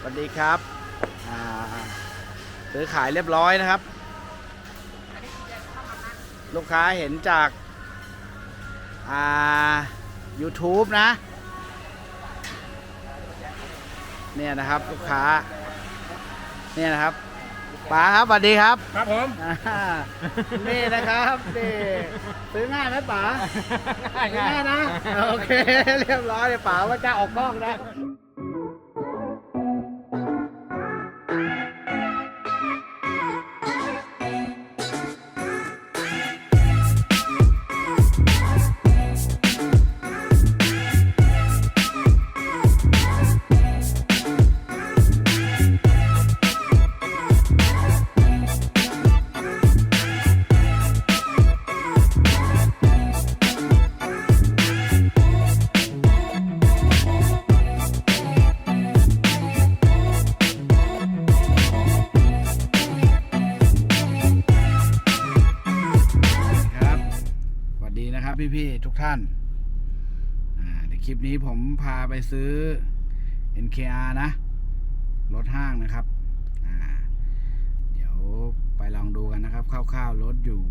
สวัสดีครับอ่าซื้อขายเรียบร้อยนะครับ ลูกค้าเห็นจากอ่า YouTube นะ เนี่ยนะครับลูกค้า เนี่ยนะครับป๋าครับสวัสดีครับ ครับผมอ่านี่นะครับนี่ซื้อง่ายไหมป๋าซื้อง่ายนะ โอเค เรียบร้อยเลยป๋าว่าจะออกกล้องนะ ท่านในคลิปนี้ผมพาไปซื้อ NKR นะ รถห้างนะครับ เดี๋ยวไปลองดูกันนะครับคร่าวๆรถอยู่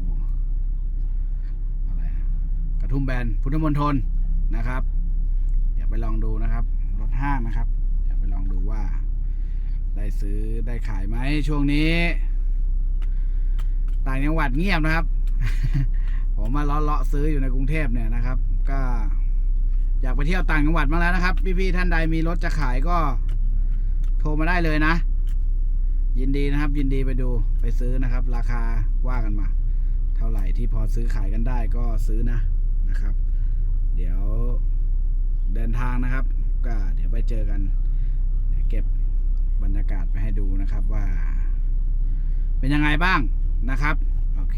อะไรกระทุ่มแบนพุทธมณฑลนะครับ เดี๋ยวไปลองดูนะครับ รถห้างนะครับ เดี๋ยวไปลองดูว่า ได้ซื้อได้ขายไหมช่วงนี้ ต่างจังหวัดเงียบนะครับ ผมมาเลาะๆซื้ออยู่ในกรุงเทพเนี่ยนะครับ ก็อยากไปเที่ยวต่างจังหวัดมาแล้วนะครับ พี่ๆท่านใดมีรถจะขายก็โทรมาได้เลยนะ ยินดีนะครับ ยินดีไปดูไปซื้อนะครับ ราคาว่ากันมา เท่าไหร่ที่พอซื้อขายกันได้ก็ซื้อนะนะครับ เดี๋ยวเดินทางนะครับ ก็เดี๋ยวไปเจอกันเดี๋ยวเก็บบรรยากาศไปให้ดูนะครับว่า เป็นยังไงบ้างนะครับ โอเค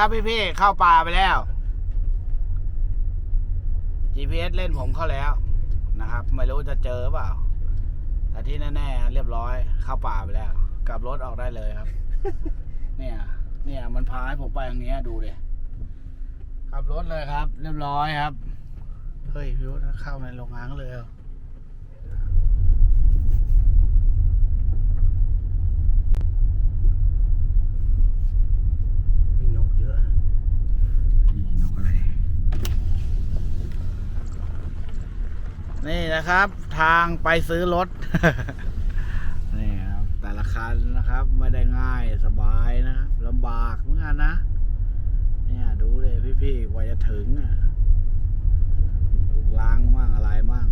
นี่นะครับพี่ๆเข้าป่าไปแล้ว GPS เล่นผมเข้าแล้วนะครับ ไม่รู้จะเจอเปล่า แต่ที่แน่ๆเรียบร้อย เข้าป่าไปแล้ว กลับรถออกได้เลยครับ เนี่ย เนี่ยมันพาให้ผมไปทางเนี้ยดูเลยขับรถเลยครับ เรียบร้อยครับ เฮ้ยพี่วุฒิเข้าในโรงงานเลยเหรอ นกเยอะนี่นะไร นี่นะครับ ทางไปซื้อรถ นี่ครับแต่ละคันนะครับ ไม่ได้ง่ายสบายนะครับลำบากเหมือนกันนะ เนี่ยดูเลยพี่ๆกว่าจะถึงอะลูกลางมั่งอะไรมั่ง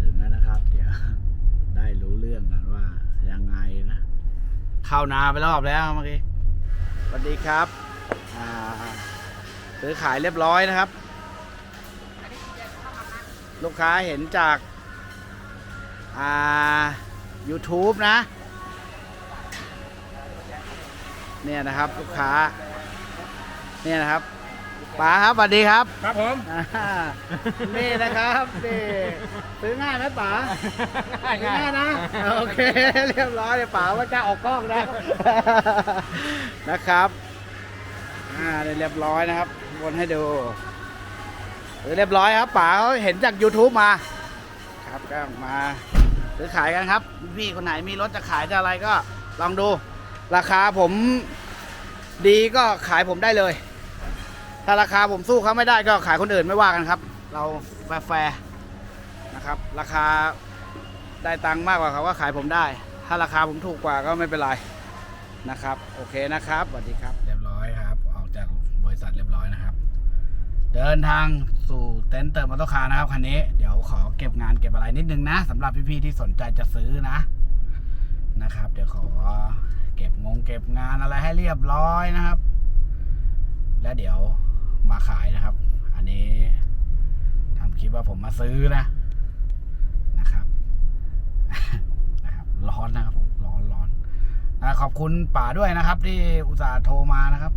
ถึงแล้วนะครับ เดี๋ยว ได้รู้เรื่องกันว่ายังไงนะ เข้านาไปรอบแล้วเมื่อกี้สวัสดีครับซื้อขายเรียบร้อยนะครับ ลูกค้าเห็นจากอ่า YouTube นะ เนี่ยนะครับลูกค้า เนี่ยนะครับ ป๋าครับสวัสดีครับครับผมอ่านี่นะครับนี่ซื้อง่ายไหมป๋าซื้อง่ายนะ โอเค เรียบร้อยเลยป๋าว่าจะออกกล้องนะ นะครับ อ่าได้เรียบร้อยนะครับ วนให้ดูเออเรียบร้อยครับป๋าเขาเห็นจาก YouTube มา ครับก็มาซื้อขายกันครับ พี่คนไหนมีรถจะขายจะอะไรก็ลองดู ราคาผมดีก็ขายผมได้เลย ถ้าราคาผมสู้เขาไม่ได้ก็ขายคนอื่นไม่ว่ากันครับ เราแฟร์นะครับ ราคาได้ตังค์มากกว่าเขาก็ขายผมได้ ถ้าราคาผมถูกกว่าก็ไม่เป็นไรนะครับ โอเคนะครับสวัสดีครับเรียบร้อยครับ ออกจากบริษัทเรียบร้อยนะครับ เดินทางสู่เต็นท์เติมมอเตอร์คาร์นะครับคันนี้เดี๋ยวขอเก็บงานเก็บอะไรนิดนึงนะสำหรับพี่ๆที่สนใจจะซื้อนะนะครับ เดี๋ยวขอเก็บงงเก็บงานอะไรให้เรียบร้อยนะครับ แล้วเดี๋ยว มาขายนะครับ อันนี้ทำคลิปว่าผมมาซื้อนะนะครับนะครับ ร้อนนะครับร้อนร้อนอะขอบคุณป๋าด้วยนะครับ ที่อุตส่าห์โทรมานะครับ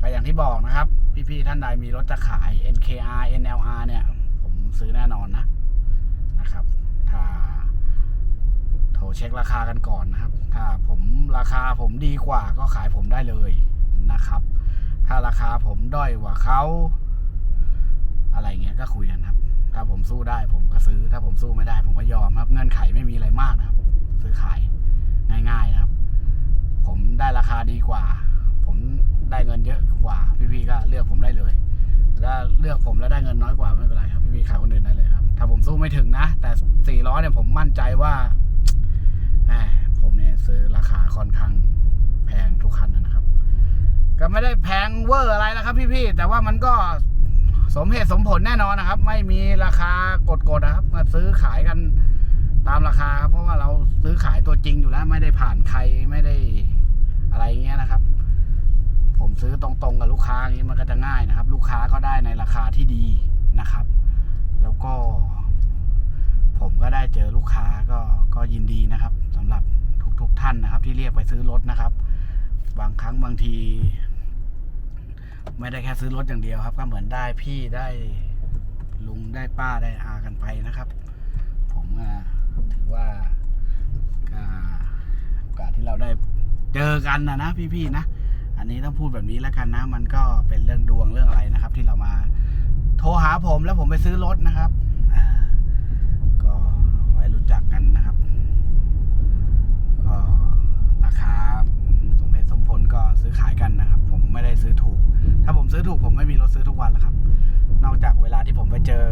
ก็อย่างที่บอกนะครับ พี่ๆท่านใดมีรถจะขาย NKR NLR เนี่ย ผมซื้อแน่นอนนะนะครับถ้าโทรเช็คราคากันก่อนนะครับ ถ้าผมราคาผมดีกว่าก็ขายผมได้เลยนะครับ ถ้าราคาผมด้อยกว่าเขาอะไรเงี้ยก็คุยกันครับ ถ้าผมสู้ได้ผมก็ซื้อ ถ้าผมสู้ไม่ได้ ผมก็ยอมครับ เงื่อนไขไม่มีอะไรมากนะครับ ซื้อขายง่ายๆนะครับ ผมได้ราคาดีกว่า ผมได้เงินเยอะกว่า พี่ๆก็เลือกผมได้เลยถ้าเลือกผมแล้วได้เงินน้อยกว่าไม่เป็นไรครับ พี่ๆขายคนอื่นได้เลยครับ ถ้าผมสู้ไม่ถึงนะ แต่สี่ล้อเนี่ยผมมั่นใจว่าผมเนี่ยซื้อราคาค่อนข้างแพงทุกคันนะครับ ก็ไม่ได้แพงเวอร์อะไรนะครับพี่ๆแต่ว่ามันก็สมเหตุสมผลแน่นอนนะครับ ไม่มีราคากดๆนะครับมาซื้อขายกันตามราคาครับเพราะว่าเราซื้อขายตัวจริงอยู่แล้ว ไม่ได้ผ่านใครไม่ได้อะไรเงี้ยนะครับ ผมซื้อตรงๆกับลูกค้าอย่างนี้มันก็จะง่ายนะครับ ลูกค้าก็ได้ในราคาที่ดีนะครับ แล้วก็ ผมก็ได้เจอลูกค้าก็ก็ยินดีนะครับสำหรับทุกๆทท่านนะครับ ที่เรียกไปซื้อรถนะครับ บางครั้งบางที ไม่ได้แค่ซื้อรถอย่างเดียวครับ ก็เหมือนได้พี่ได้ลุงได้ป้าได้อากันไปนะครับ ผมถือว่าโอกาสที่เราได้เจอกันนะนะพี่ๆนะ อันนี้ต้องพูดแบบนี้แล้วกันนะ มันก็เป็นเรื่องดวงเรื่องอะไรนะครับ ที่เรามาโทรหาผมแล้วผมไปซื้อรถนะครับก็ไว้รู้จักกันนะครับ ก็ราคาสมเหตุสมผลก็ซื้อขายกันนะครับ ผมไม่ได้ซื้อถูก ถ้าผมซื้อถูกผมไม่มีรถซื้อ ทุกวันหรอกครับ นอกจากเวลาที่ผมไปเจอ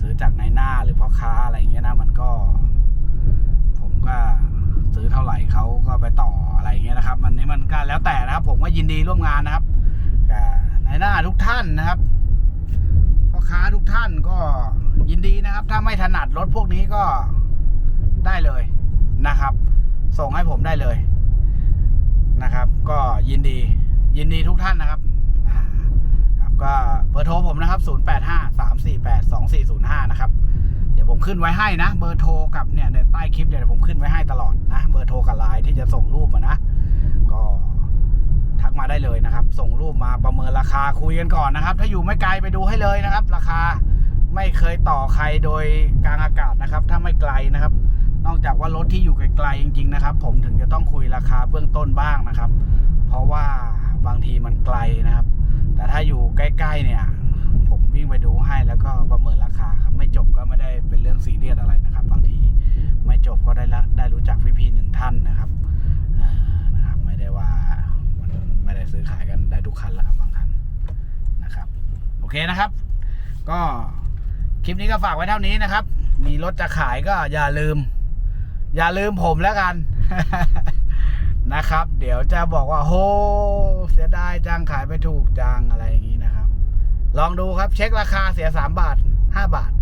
ซื้อจากนายหน้าหรือพ่อค้าอะไรอย่างเงี้ยนะมันก็ ผมก็ซื้อเท่าไหร่เขาก็ไปต่ออะไรอย่างเงี้ยนะครับ มันนี้มันก็แล้วแต่นะครับ ผมก็ยินดีร่วมงานนะครับนายหน้าทุกท่านนะครับพ่อค้าทุกท่านก็ยินดีนะครับ ถ้าไม่ถนัดรถพวกนี้ก็ได้เลยนะครับ ส่งให้ผมได้เลยนะครับ ก็ยินดียินดีทุกท่านนะครับ ก็เบอร์โทรผมนะครับ 0853482405 นะครับ เดี๋ยวผมขึ้นไว้ให้นะ เบอร์โทรกับเนี่ยในใต้คลิปเนี่ยเดี๋ยวผมขึ้นไว้ให้ตลอดนะ เบอร์โทรกับไลน์ที่จะส่งรูปมานะ ก็ทักมาได้เลยนะครับ ส่งรูปมาประเมินราคาคุยกันก่อนนะครับ ถ้าอยู่ไม่ไกลไปดูให้เลยนะครับ ราคาไม่เคยต่อใครโดยกลางอากาศนะครับ ถ้าไม่ไกลนะครับ นอกจากว่ารถที่อยู่ไกลๆจริง ๆ นะครับ ผมถึงจะต้องคุยราคาเบื้องต้นบ้างนะครับ เพราะว่าบางทีมันไกลนะครับ แต่ถ้าอยู่ใกล้ ๆ เนี่ย ผมวิ่งไปดูให้แล้วก็ประเมินราคาครับ ไม่จบก็ไม่ได้เป็นเรื่องซีเรียสอะไรนะครับ บางทีไม่จบก็ได้ละได้รู้จักพี่ๆหนึ่งท่านนะครับนะครับ ไม่ได้ว่ามันไม่ได้ซื้อขายกันได้ทุกคันแล้วครับบางคันนะครับ โอเคนะครับ ก็คลิปนี้ก็ฝากไว้เท่านี้นะครับ มีรถจะขายก็อย่าลืม อย่าลืมผมแล้วกัน นะครับ เดี๋ยวจะบอกว่าโหเสียดายจังขายไปถูกจังอะไรอย่างนี้นะครับ ลองดูครับเช็คราคาเสียสามบาทห้าบาท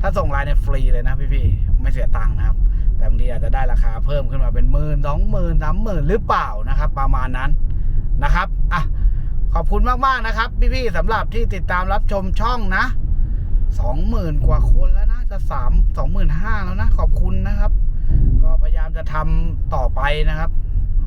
ถ้าส่งไลน์เนี่ยฟรีเลยนะพี่ๆไม่เสียตังค์นะครับ แต่บางทีอาจจะได้ราคาเพิ่มขึ้นมาเป็นหมื่นสองหมื่นสามหมื่นหรือเปล่านะครับ ประมาณนั้นนะครับอะขอบคุณมากๆนะครับ พี่ๆสำหรับที่ติดตามรับชมช่องนะสองหมื่นกว่าคนแล้วนะจะสามสองหมื่นห้าแล้วนะ ขอบคุณนะครับ ก็พยายามจะทำต่อไปนะครับ